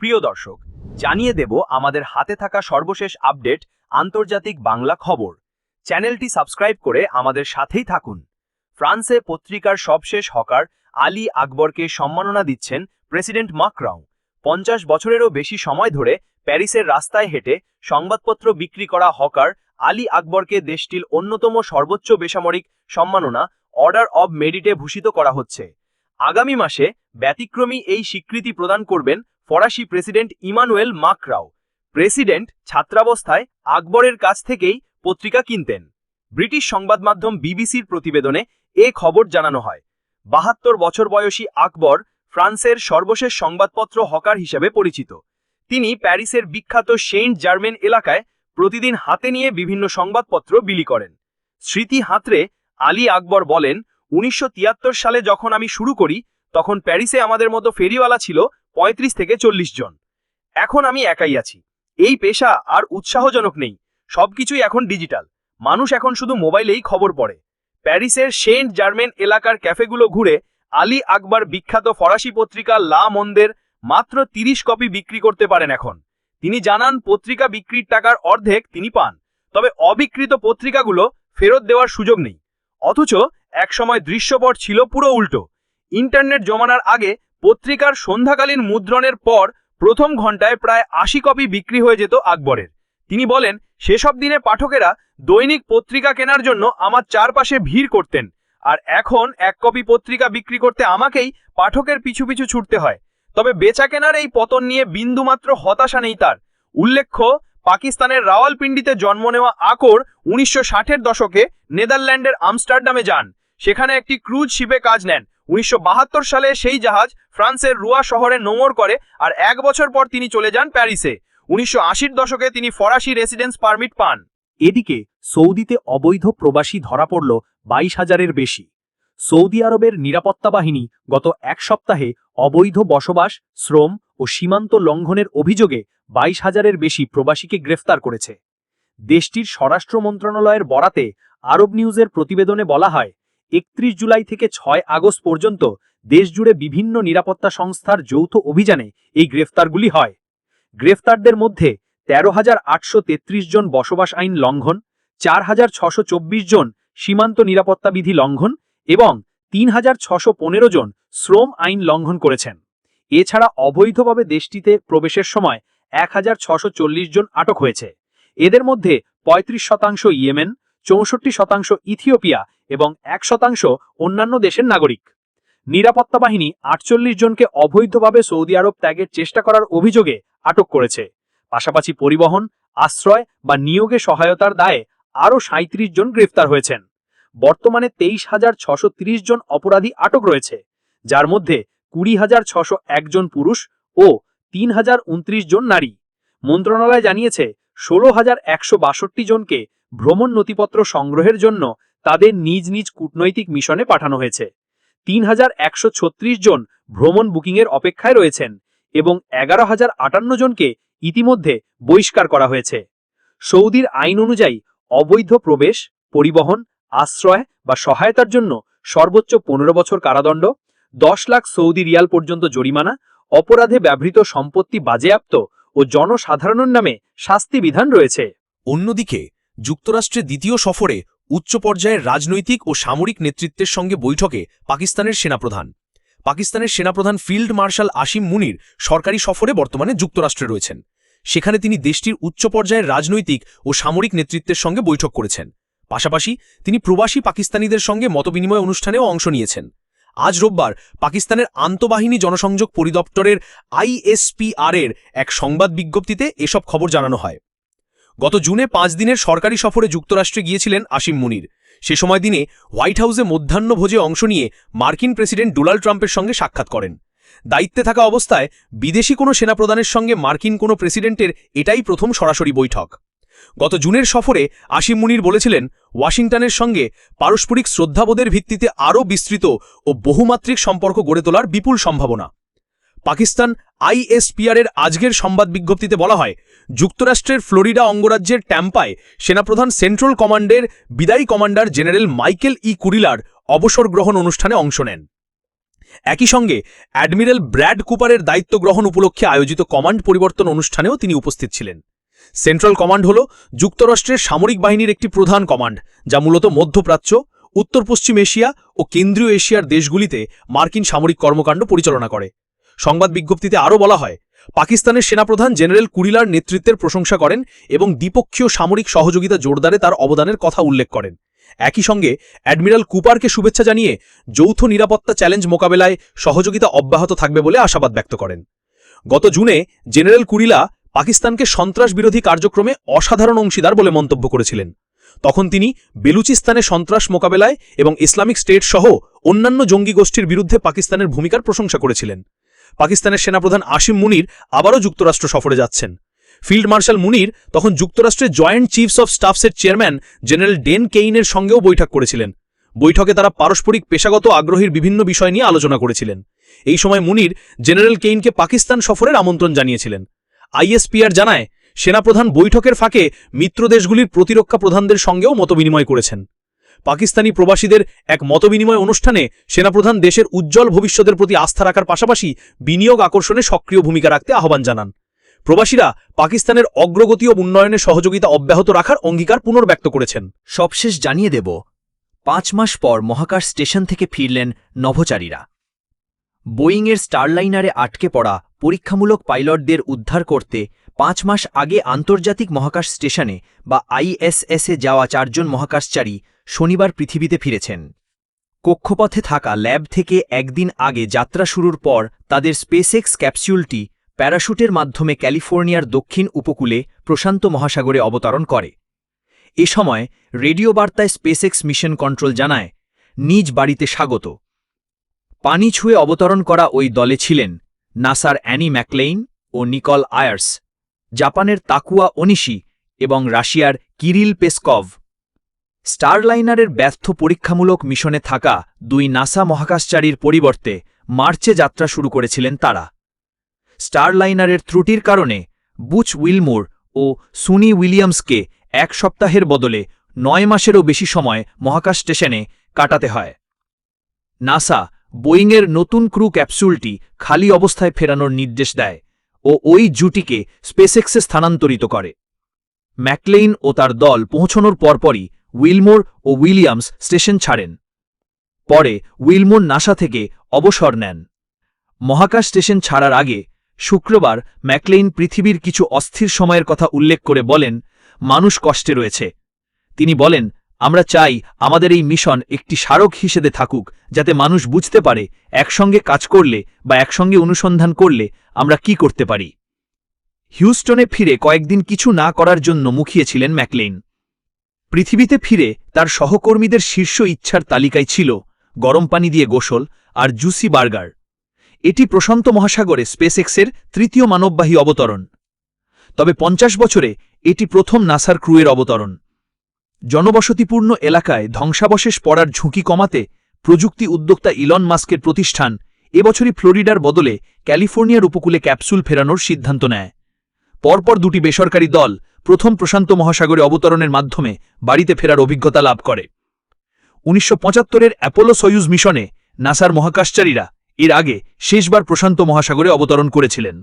প্রিয় দর্শক, জানিয়ে দেব আমাদের হাতে থাকা সর্বশেষ আপডেট আন্তর্জাতিক বাংলা খবর। চ্যানেলটি সাবস্ক্রাইব করে আমাদের সাথেই থাকুন। ফ্রান্সে পত্রিকার সবশেষ হকার আলী আকবরকে সম্মাননা দিচ্ছেন প্রেসিডেন্ট মাকরাও। পঞ্চাশ বছরেরও বেশি সময় ধরে প্যারিসের রাস্তায় হেঁটে সংবাদপত্র বিক্রি করা হকার আলী আকবরকে দেশটির অন্যতম সর্বোচ্চ বেসামরিক সম্মাননা অর্ডার অব মেরিটে ভূষিত করা হচ্ছে। আগামী মাসে ব্যতিক্রমী এই স্বীকৃতি প্রদান করবেন ফরাসি প্রেসিডেন্ট ইমানুয়েল মাকরাও। প্রেসিডেন্ট ছাত্রাবস্থায় আকবরের কাছ থেকেই পত্রিকা কিনতেন। ব্রিটিশ সংবাদ মাধ্যম বিবিসির প্রতিবেদনে এ খবর জানানো হয়। বাহাত্তর বছর বয়সী আকবর ফ্রান্সের সর্বশেষ সংবাদপত্র হকার হিসেবে পরিচিত। তিনি প্যারিসের বিখ্যাত সেইন্ট জার্মেন এলাকায় প্রতিদিন হাতে নিয়ে বিভিন্ন সংবাদপত্র বিলি করেন। স্মৃতি হাতরে আলী আকবর বলেন, উনিশশো তিয়াত্তর সালে যখন আমি শুরু করি, তখন প্যারিসে আমাদের মতো ফেরিওয়ালা ছিল ৩৫ থেকে চল্লিশ জন। এখন আমি একাই আছি। এই পেশা আর উৎসাহজনক নেই। সবকিছুই এখন ডিজিটাল। মানুষ এখন শুধু মোবাইলেই খবর পড়ে। প্যারিসের সেন্ট জার্মেন এলাকার ক্যাফেগুলো ঘুরে আলী আকবর বিখ্যাত ফরাসি পত্রিকা লা মন্দের মাত্র ৩০ কপি বিক্রি করতে পারেন এখন। তিনি জানান, পত্রিকা বিক্রির টাকার অর্ধেক তিনি পান। তবে অবিকৃত পত্রিকাগুলো ফেরত দেওয়ার সুযোগ নেই। অথচ একসময় দৃশ্যপট ছিল পুরো উল্টো। ইন্টারনেট জমানার আগে পত্রিকার সন্ধ্যাকালীন মুদ্রণের পর প্রথম ঘন্টায় প্রায় আশি কপি বিক্রি হয়ে যেত আকবরের। তিনি বলেন, সেসব দিনে পাঠকেরা দৈনিক পত্রিকা কেনার জন্য আমার চারপাশে ভিড় করতেন আর এখন এক কপি পত্রিকা বিক্রি করতে আমাকেই পাঠকের পিছু পিছু ছুটতে হয়। তবে বেচা কেনার এই পতন নিয়ে বিন্দুমাত্র হতাশা নেই তার। উল্লেখ্য, পাকিস্তানের রাওয়ালপিন্ডিতে জন্ম নেওয়া আকর উনিশশো ষাটের দশকে নেদারল্যান্ডের আমস্টারডামে যান। সেখানে একটি ক্রুজ শিপে কাজ নেন। উনিশশো বাহাত্তর সালে সেই জাহাজ ফ্রান্সের রুয়া শহরে নোঙর করে আর এক বছর পর তিনি চলে যান প্যারিসে। উনিশশো দশকে তিনি ফরাসি রেসিডেন্স পারমিট পান। এদিকে সৌদিতে অবৈধ প্রবাসী ধরা পড়ল বাইশ হাজারের বেশি। সৌদি আরবের নিরাপত্তা বাহিনী গত এক সপ্তাহে অবৈধ বসবাস, শ্রম ও সীমান্ত লঙ্ঘনের অভিযোগে বাইশ হাজারের বেশি প্রবাসীকে গ্রেফতার করেছে। দেশটির স্বরাষ্ট্র মন্ত্রণালয়ের বরাতে আরব নিউজের প্রতিবেদনে বলা হয় একত্রিশ জুলাই থেকে ছয় আগস্ট পর্যন্ত দেশজুড়ে বিভিন্ন নিরাপত্তা সংস্থার যৌথ অভিযানে এই গ্রেফতারগুলি হয়। গ্রেফতারদের মধ্যে তেরো হাজার আটশো জন বসবাস আইন লঙ্ঘন, চার হাজার ছশো জন সীমান্ত নিরাপত্তা বিধি লঙ্ঘন এবং তিন হাজার ছশো পনেরো জন শ্রম আইন লঙ্ঘন করেছেন। এছাড়া অবৈধভাবে দেশটিতে প্রবেশের সময় এক হাজার ছশো জন আটক হয়েছে। এদের মধ্যে ৩৫ শতাংশ ইয়েমেন, চৌষট্টি শতাংশ ইথিওপিয়া এবং এক শতাংশ অন্যান্য দেশের নাগরিক। নিরাপত্তা বাহিনী আটচল্লিশ জনকে অবৈধভাবে সৌদি আরব ত্যাগের চেষ্টা করার অভিযোগে আটক করেছে। পাশাপাশি পরিবহন, আশ্রয় বা নিয়োগে সহায়তার দায়ে আরও সাঁত্রিশ জন গ্রেফতার হয়েছেন। বর্তমানে তেইশ হাজার ছশো ত্রিশ জন অপরাধী আটক রয়েছে, যার মধ্যে কুড়ি হাজার ছশো একজন পুরুষ ও তিন হাজার উনত্রিশ জন নারী। মন্ত্রণালয় জানিয়েছে, ষোলো হাজার একশো বাষট্টি জনকে ভ্রমণ নথিপত্র সংগ্রহের জন্য তাদের নিজ নিজ কূটনৈতিক মিশনে পাঠানো হয়েছে। তিন হাজার একশো ছত্রিশ জন ভ্রমণ বুকিংয়ের অপেক্ষায় রয়েছেন এবং এগারো হাজার আটান্ন জনকে ইতিমধ্যে বহিষ্কার করা হয়েছে। সৌদির আইন অনুযায়ী অবৈধ প্রবেশ, পরিবহন, আশ্রয় বা সহায়তার জন্য সর্বোচ্চ পনেরো বছর কারাদণ্ড, দশ লাখ সৌদি রিয়াল পর্যন্ত জরিমানা, অপরাধে ব্যবহৃত সম্পত্তি বাজেয়াপ্ত ও জনসাধারণের নামে শাস্তি বিধান রয়েছে। অন্যদিকে যুক্তরাষ্ট্রে দ্বিতীয় সফরে উচ্চ পর্যায়ের রাজনৈতিক ও সামরিক নেতৃত্বের সঙ্গে বৈঠকে পাকিস্তানের সেনাপ্রধান। পাকিস্তানের সেনাপ্রধান ফিল্ড মার্শাল আসিম মুনির সরকারি সফরে বর্তমানে যুক্তরাষ্ট্রে রয়েছেন। সেখানে তিনি দেশটির উচ্চ পর্যায়ের রাজনৈতিক ও সামরিক নেতৃত্বের সঙ্গে বৈঠক করেছেন। পাশাপাশি তিনি প্রবাসী পাকিস্তানিদের সঙ্গে মতবিনিময় অনুষ্ঠানেও অংশ নিয়েছেন। আজ রোববার পাকিস্তানের আন্তঃবাহিনী জনসংযোগ পরিদপ্তরের আইএসপিআরের এক সংবাদ বিজ্ঞপ্তিতে এসব খবর জানানো হয়। গত জুনে পাঁচ দিনের সরকারি সফরে যুক্তরাষ্ট্রে গিয়েছিলেন আসিম মুনির। সে সময় দিনে হোয়াইট হাউসে মধ্যাহ্নভোজে অংশ নিয়ে মার্কিন প্রেসিডেন্ট ডোনাল্ড ট্রাম্পের সঙ্গে সাক্ষাৎ করেন। দায়িত্বে থাকা অবস্থায় বিদেশি কোনো সেনাপ্রধানের সঙ্গে মার্কিন কোনো প্রেসিডেন্টের এটাই প্রথম সরাসরি বৈঠক। গত জুনের সফরে আসিম মুনির বলেছিলেন, ওয়াশিংটনের সঙ্গে পারস্পরিক শ্রদ্ধাবোধের ভিত্তিতে আরও বিস্তৃত ও বহুমাত্রিক সম্পর্ক গড়ে তোলার বিপুল সম্ভাবনা। পাকিস্তান আইএসপিআর এর আজকের সংবাদ বিজ্ঞপ্তিতে বলা হয়, যুক্তরাষ্ট্রের ফ্লোরিডা অঙ্গরাজ্যের ট্যাম্পায় সেনাপ্রধান সেন্ট্রাল কমান্ডের বিদায়ী কমান্ডার জেনারেল মাইকেল ই কুরিলার অবসর গ্রহণ অনুষ্ঠানে অংশ নেন। একই সঙ্গে, অ্যাডমিরাল ব্র্যাড কুপারের দায়িত্ব গ্রহণ উপলক্ষে আয়োজিত কমান্ড পরিবর্তন অনুষ্ঠানেও তিনি উপস্থিত ছিলেন। সেন্ট্রাল কমান্ড হল যুক্তরাষ্ট্রের সামরিক বাহিনীর একটি প্রধান কমান্ড, যা মূলত মধ্যপ্রাচ্য, উত্তর পশ্চিম এশিয়া ও কেন্দ্রীয় এশিয়ার দেশগুলিতে মার্কিন সামরিক কর্মকাণ্ড পরিচালনা করে। সংবাদ বিজ্ঞপ্তিতে আরও বলা হয়, পাকিস্তানের সেনাপ্রধান জেনারেল কুরিলার নেতৃত্বের প্রশংসা করেন এবং দ্বিপক্ষীয় সামরিক সহযোগিতা জোরদারে তার অবদানের কথা উল্লেখ করেন। একই সঙ্গে, অ্যাডমিরাল কুপারকে শুভেচ্ছা জানিয়ে যৌথ নিরাপত্তা চ্যালেঞ্জ মোকাবেলায় সহযোগিতা অব্যাহত থাকবে বলে আশাবাদ ব্যক্ত করেন। গত জুনে, জেনারেল কুরিলা পাকিস্তানকে সন্ত্রাস বিরোধী কার্যক্রমে অসাধারণ অংশীদার বলে মন্তব্য করেছিলেন। তখন তিনি বেলুচিস্তানে সন্ত্রাস মোকাবেলায় এবং ইসলামিক স্টেট সহ অন্যান্য জঙ্গি গোষ্ঠীর বিরুদ্ধে পাকিস্তানের ভূমিকার প্রশংসা করেছিলেন। পাকিস্তানের সেনাপ্রধান আসিম মুনির আবারও যুক্তরাষ্ট্র সফরে যাচ্ছেন। ফিল্ড মার্শাল মুনির তখন যুক্তরাষ্ট্রের জয়েন্ট চিফস অফ স্টাফসের চেয়ারম্যান জেনারেল ডেন কেইনের সঙ্গেও বৈঠক করেছিলেন। বৈঠকে তারা পারস্পরিক পেশাগত আগ্রহীর বিভিন্ন বিষয় নিয়ে আলোচনা করেছিলেন। এই সময় মুনির জেনারেল কেইনকে পাকিস্তান সফরের আমন্ত্রণ জানিয়েছিলেন। আইএসপিআর জানায়, সেনাপ্রধান বৈঠকের ফাঁকে মিত্র দেশগুলির প্রতিরক্ষা প্রধানদের সঙ্গেও মতবিনিময় করেছেন। পাকিস্তানি প্রবাসীদের এক মতবিনিময় অনুষ্ঠানে সেনাপ্রধান দেশের উজ্জ্বল ভবিষ্যতের প্রতি আস্থা রাখার পাশাপাশি বিনিয়োগ আকর্ষণে সক্রিয় ভূমিকা রাখতে আহ্বান জানান। প্রবাসীরা পাকিস্তানের অগ্রগতি ও উন্নয়নে সহযোগিতা অব্যাহত রাখার অঙ্গীকার পুনর্ব্যক্ত করেছেন। সবশেষ জানিয়ে দেব, পাঁচ মাস পর মহাকাশ স্টেশন থেকে ফিরলেন নভোচারীরা। বোয়িংয়ের স্টারলাইনারে আটকে পড়া পরীক্ষামূলক পাইলটদের উদ্ধার করতে পাঁচ মাস আগে আন্তর্জাতিক মহাকাশ স্টেশনে বা আইএসএসে যাওয়া চারজন মহাকাশচারী শনিবার পৃথিবীতে ফিরেছেন। কক্ষপথে থাকা ল্যাব থেকে একদিন আগে যাত্রা শুরুর পর তাদের স্পেসএক্স ক্যাপসিউলটি প্যারাশুটের মাধ্যমে ক্যালিফোর্নিয়ার দক্ষিণ উপকূলে প্রশান্ত মহাসাগরে অবতরণ করে। এ সময় রেডিও বার্তায় স্পেসএক্স মিশন কন্ট্রোল জানায়, নিজ বাড়িতে স্বাগত। পানি ছুঁয়ে অবতরণ করা ওই দলে ছিলেন নাসার অ্যানি ম্যাকলেইন ও নিকল আয়ার্স, জাপানের তাকুয়া ওনিশি এবং রাশিয়ার কিরিল পেসকভ। স্টারলাইনারের ব্যর্থ পরীক্ষামূলক মিশনে থাকা দুই নাসা মহাকাশচারীর পরিবর্তে মার্চে যাত্রা শুরু করেছিলেন তারা। স্টারলাইনারের ত্রুটির কারণে বুচ উইলমোর ও সুনি উইলিয়ামসকে এক সপ্তাহের বদলে নয় মাসেরও বেশি সময় মহাকাশ স্টেশনে কাটাতে হয়। নাসা বোয়িংয়ের নতুন ক্রু ক্যাপসুলটি খালি অবস্থায় ফেরানোর নির্দেশ দেয় ও ওই জুটিকে স্পেসএক্সে স্থানান্তরিত করে। ম্যাকলেইন ও তার দল পৌঁছনোর পরপরই উইলমোর ও উইলিয়ামস স্টেশন ছাড়েন। পরে উইলমোর নাসা থেকে অবসর নেন। মহাকাশ স্টেশন ছাড়ার আগে শুক্রবার ম্যাকলেইন পৃথিবীর কিছু অস্থির সময়ের কথা উল্লেখ করে বলেন, মানুষ কষ্টে রয়েছে। তিনি বলেন, আমরা চাই আমাদের এই মিশন একটি স্মারক হিসেবে থাকুক, যাতে মানুষ বুঝতে পারে একসঙ্গে কাজ করলে বা একসঙ্গে অনুসন্ধান করলে আমরা কি করতে পারি। হিউস্টনে ফিরে কয়েকদিন কিছু না করার জন্য মুখিয়েছিলেন ম্যাকলেইন। পৃথিবীতে ফিরে তার সহকর্মীদের শীর্ষ ইচ্ছার তালিকায় ছিল গরম পানি দিয়ে গোসল আর জুসি বার্গার। এটি প্রশান্ত মহাসাগরে স্পেসএক্সের তৃতীয় মানববাহী অবতরণ। তবে পঞ্চাশ বছরে এটি প্রথম নাসার ক্রুয়ের অবতরণ। জনবসতিপূর্ণ এলাকায় ধ্বংসাবশেষ পড়ার ঝুঁকি কমাতে প্রযুক্তি উদ্যোক্তা ইলন মাস্কের প্রতিষ্ঠান এবছরই ফ্লোরিডার বদলে ক্যালিফোর্নিয়ার উপকূলে ক্যাপসুল ফেরানোর সিদ্ধান্ত নেয়। পরপর দুটি বেসরকারি দল প্রথম প্রশান্ত মহাসাগরে অবতরণের মাধ্যমে বাড়িতে ফেরার অভিজ্ঞতা লাভ করে। উনিশশো পঁচাত্তরের অ্যাপোলো সয়ুজ মিশনে নাসার মহাকাশচারীরা এর আগে শেষবার প্রশান্ত মহাসাগরে অবতরণ করেছিলেন।